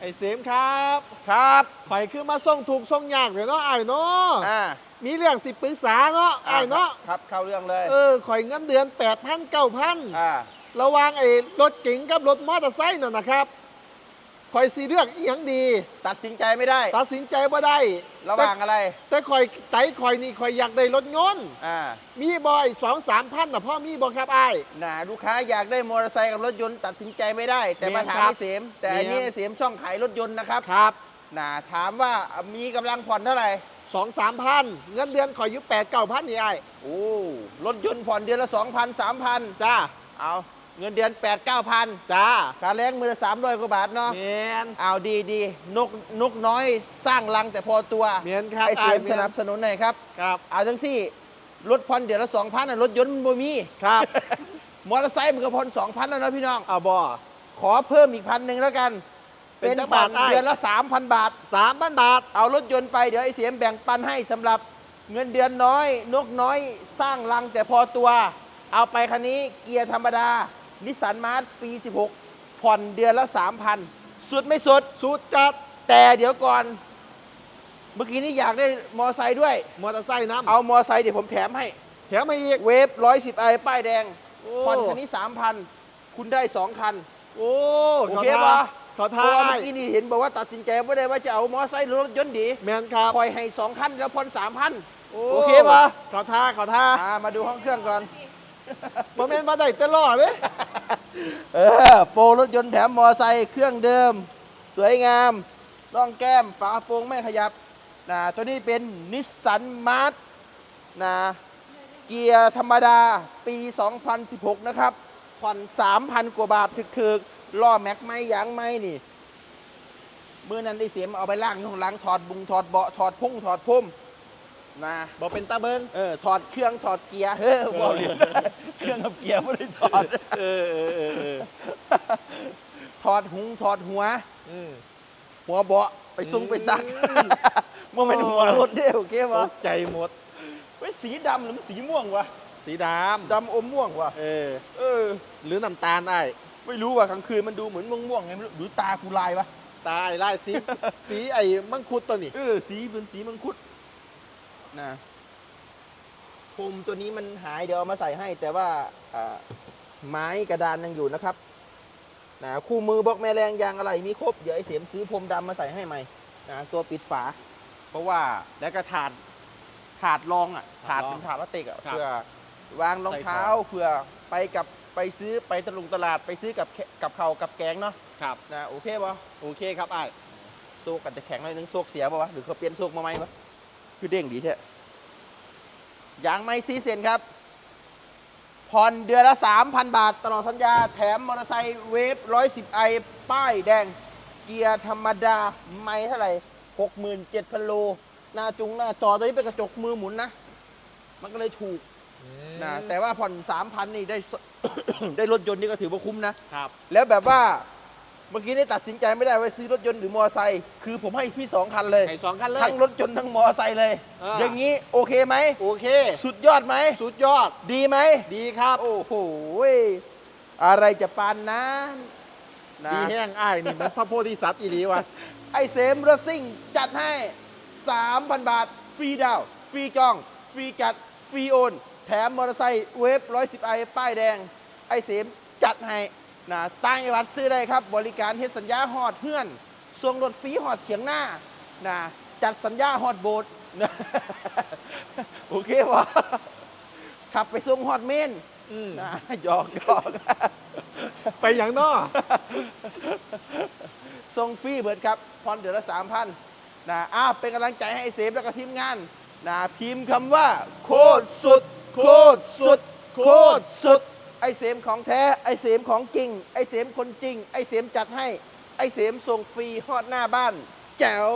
ไอ้เสมครับครับข่อยคือมาส่งถูกส่งยากเลยเนาะไอ้ายเนาะอ่ามีเรื่องสิปรึกษาเนาะไอ้ายเนาะครับเข้าเรื่องเลย เออข่อยเงินเดือน8 0 0 0 9,000อ่าระหว่างไอ้รถเก๋งกับรถมอเตอร์ไซค์นั่นนะครับ ข่อยสีเลือกอีหยังดี ตัดสินใจไม่ได้ ตัดสินใจบ่ได้ระหว่างอะไร แต่ข่อยใจข่อยนี่ข่อยอยากได้รถยนต์อ่า มีบอยสองสามพันนะพ่อมีบอครับไอ้ายน่ะลูกค้าอยากได้มอเตอร์ไซค์กับรถยนต์ตัดสินใจไม่ได้ แต่มาเมียนถามครับไอ้เสม แต่อันนี้เมียน ไอ้เสมช่องขายรถยนต์นะครับครับน่ะถามว่ามีกำลังผ่อนเท่าไหร่ สองสามพันเงินเดือนข่อยอยู่แปดเก้าพันนี่ไอ้ายโอ้ รถยนต์ผ่อนเดือนละ 2,000 3,000 จ้าเอา เงินเดือน8 9 0 0จ้าค่าแรงมือละ300กว่าบาทเนาะเมียนเอาดีดีนกนกน้อยสร้างรังแต่พอตัวเมียนครับไอ้เสอ้ายมสนับสนุนหน่อยครับครับเอาทั้งสี่รถผ่อนเดือนละ2,000น่ะรถยนต์มันบ่มีครับมอเตอร์ไซค์มันก็ผ่อน2,000แล้วนะพี่น้องเอาบอขอเพิ่มอีกพันหนึ่งแล้วกัน เป็นเป็นจักผ่บาอทนได้เดือนละ3,000บาทสามพันบาท เอารถยนต์ไปเดี๋ยวไอ้เสียมแบ่งปันให้สำหรับเงินเดือนน้อย นกน้อยสร้างรังแต่พอตัว เอาไปคันนี้เกียร์ธรรมดา นิสสันมาร์ปี 16 ผ่อนเดือนละ 3,000 สุดไม่สุด สุดจัด แต่เดี๋ยวก่อน เมื่อกี้นี้อยากได้มอไซค์ด้วย มอเตอร์ไซค์น้ำเอามอไซค์เดี๋ยวผมแถมให้ แถมมาอีก เวฟ110ไอป้ายแดง โอ้ผ่อนคันนี้ 3,000 คุณได้ 2 คัน โอ้โอขอเคทาปะขอเพทาราะว่าอ้าเมื่อยกี้นี่เห็นบอกว่าตัดสินใจว่าได้ว่าจะเอามอไซค์หรือรถยนต์ดีแมนครับคอยให้สองคันแล้วผ่อนสามพันโอ้โอเคปะ ขอทาขอทาอ่ามาดูห้องเครื่องก่อน บ่แม่นมาได้แต่ล้อเด้เออโปรรถยนต์แถมมอไซค์เครื่องเดิม สวยงามร่องแก้มฝาโปรงไม่ขยับนะตัวนี้เป็นนิสสันมาร์ทนะเกียร์ธรรมดาปี 2016 นะครับ ผ่อน 3,000 กว่าบาทถึกๆล้อแม็กไม่ยางไม่นี่เมื่อนั้นได้เสียมเอาไปล่างอยู่ข้างหลังถอดบุงถอดเบาะถอดพุ่งถอดพุ่ม นะบ่เป็นตาเบิงเออถอดเครื่องถอดเกียร์เฮ้ยบอกเลยเครื่องกับเกียร์ไม่ได้ถอดเออเออเออเออถอดหุงถอดหัวอืมหัวเบาะไปซุ้งไปซักอืมมันเป็นหัวรถเด้โอเคตปะกใจหมดเว้ยสีดำหรือมันสีม่วงวะสีดดำอมม่วงวะำเออ เออ หรือน้ำตาลไอ้ายไม่รู้ว่ะกลางคืนมันดูเหมือนม่วงม่วงๆไงไม่รู้หรือตากูลายวะตายไล่สีสีไอ้มังคุดตัวนี้เออสีเป็นสีมังคุด นะภูมิตัวนี้มันหายเดี๋ยวเอามาใส่ให้ แต่ว่าอ่าไม้กระดานยังอยู่นะครับนะคู่มือบล็อกแม่แรงยางอะไรมีครบเดี๋ยวไอ้เสียมซื้อพรมดำมาใส่ให้ใหม่นะตัวปิดฝา เพราะว่าแล้วก็ถาดถาดรองอะถาถาดดรองเป็นถาดพลาสติกอะครับเพื่อวางรองเท้าใส่ของเพื่อไปกับไปซื้อไปตะลุงตลาดไปซื้อกับแคกับเขาวกับแกงเนาะครับนะโอเคป่ะโอเคครับไอ้ายโซกกันจะแข็งหน่อยนึงโซกเสียป่ะวะหรือเขาเปลี่ยนโซกมาไหมวะ คือเด้งดีแท้ยางไม่ซีเซนครับผ่อนเดือนละ 3,000 บาท ตลอดสัญญาแถมมอเตอร์ไซค์เวฟ110ไอป้ายแดง เกียร์ธรรมดา ไม่เท่าไหร่ 67,000 โล หน้าจุงหน้าจอตัวนี้เป็นกระจกมือหมุนนะ มันก็เลยถูกนะแต่ว่าผ่อน 3,000 นี่ได้สได้รถยนต์นี่ก็ถือว่าคุ้มนะครับแล้วแบบว่า เมื่อกี้นี่ตัดสินใจไม่ได้ว่าซื้อรถยนต์หรือมอเตอร์ไซค์คือผมให้พี่สองคันเลย ไอ้สองคันเลย ทั้งรถยนต์ทั้งมอเตอร์ไซค์เลย อ่า อย่างนี้โอเคไหม โอเค สุดยอดไหม สุดยอด ดีไหม ดีครับ โอ้โหอะไรจะปานนั้นนะดีแห้งไอ้ายนี่เหมันพระโพธิสัตว์อีหลีวะ ไอเสมรถซิ่งจัดให้ 3,000 บาท ฟรีดาวน์ฟรีจอง ฟรีจัด ฟรีโอน แถมมอเตอร์ไซค์เวฟ110ไอป้ายแดง ไอเสมจัดให้ นะตั้งจังหวัดซื้อได้ครับ บริการเฮ็ดสัญญาหอดเฮือนส่งรถฟรีหอดเถียงหน้านะจัดสัญญาหอดโบสถ์นะโอเควะขับไปส่งหอดเมนอืมนะหยอกหยอกไปอย่างนอส่งฟรีเบิดครับพรเดือนละสามพันนะอ้าวเป็นกำลังใจให้ไอเซฟแล้วก็ทีมงานนะพิมพ์คำว่า โคตรสุด โคตรสุด โคตรสุด ไอเสมของแท้ ไอเสมของจริง ไอเสมคนจริง ไอเสมจัดให้ ไอเสมส่งฟรีฮอดหน้าบ้าน แจ๋ว